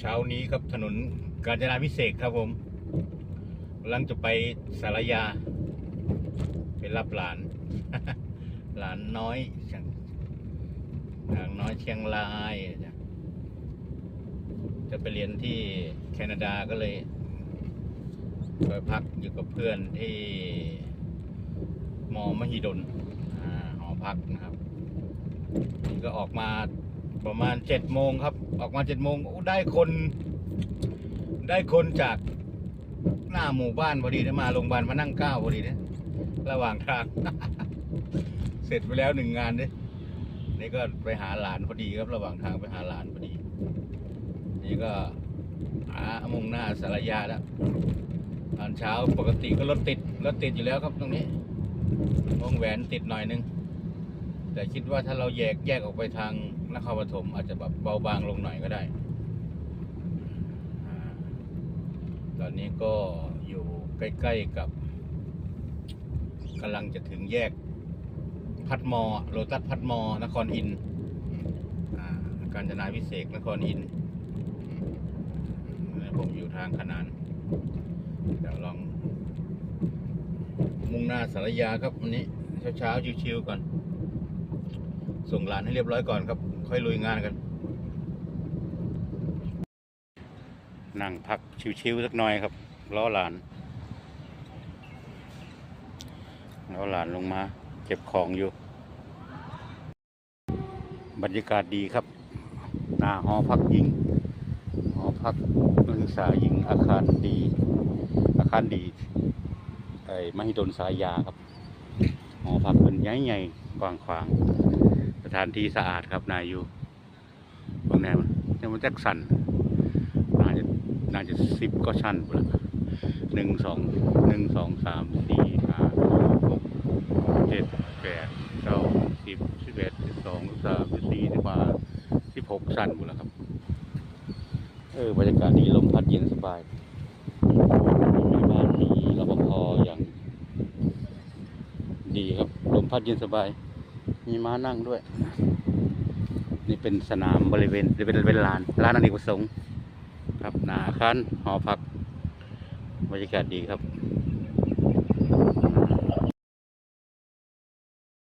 เช้านี้ครับถนนกาญจนาพิเศษครับผมกำลังจะไปสารยา ไปรับหลาน หลานน้อยเชียงหลานน้อยเชียงรายจะไปเรียนที่แคนาดาก็เลยไปพักอยู่กับเพื่อนที่มอมหิดลอ่าหอพักนะครับนี่ก็ออกมา ประมาณเจ็ดโมงครับ ออกมาเจ็ดโมงได้คน ได้คนจากหน้าหมู่บ้านพอดีนะมาโรงพยาบาลมานั่งเก้าพอดีนะระหว่างทาง เสร็จไปแล้วหนึ่งงานเนี่ยนี่ก็ไปหาหลานพอดีครับ ระหว่างทางไปหาหลานพอดี นี่ก็หามุ่งหน้าสารยาแล้วตอนเช้าปกติก็รถติดรถติดอยู่แล้วครับตรงนี้วงแหวนติดหน่อยนึง แต่คิดว่าถ้าเราแยกแยกออกไปทางนครปฐมอาจจะแบบเบาบางลงหน่อยก็ได้ตอนนี้ก็อยู่ใกล้ ๆกับกำลังจะถึงแยกพัดมอโลตัสพัดมอ นครอินอการจนาพิเศษนครอินผมอยู่ทางขนานเดี๋ยวลอง มุ่งหน้าสารยาครับวันนี้ เช้าๆชิวๆก่อน ส่งหลานให้เรียบร้อยก่อนครับ ค่อยลุยงานกัน นั่งพักชิวๆสักหน่อยครับล้อหลานล้อหลานลงมา เก็บของอยู่ บรรยากาศดีครับ หน้าหอพักหญิงหอพักนักศึกษาหญิงอาคารดี อาคารดีไอ้มหิดลสายาครับหอพักเป็นใหญ่ๆกว้างขวาง ถานที่สะอาดครับนายอยู่บางแนวเนี่ยมันจักสันน่าจะน่าจะสิบก็ชั้นพุ่นละหนึ่งสองหนึ่งสองสามสี่ห้าหกเจ็ดแปดเก้าสิบสิบเอ็ดสิบสองสิบสามสิบสี่สิบห้าสิบหกชั้นหมดแล้วครับ เออบรรยากาศดีลมพัดเย็นสบายมีบ้านมีรปภอย่าง ดีครับลมพัดเย็นสบาย มีม้านั่งด้วย นี่เป็นสนามบริเวณหรือเป็นเป็นลานลานอเนกประสงค์ ครับหนาคันหอพักบรรยากาศดีครับ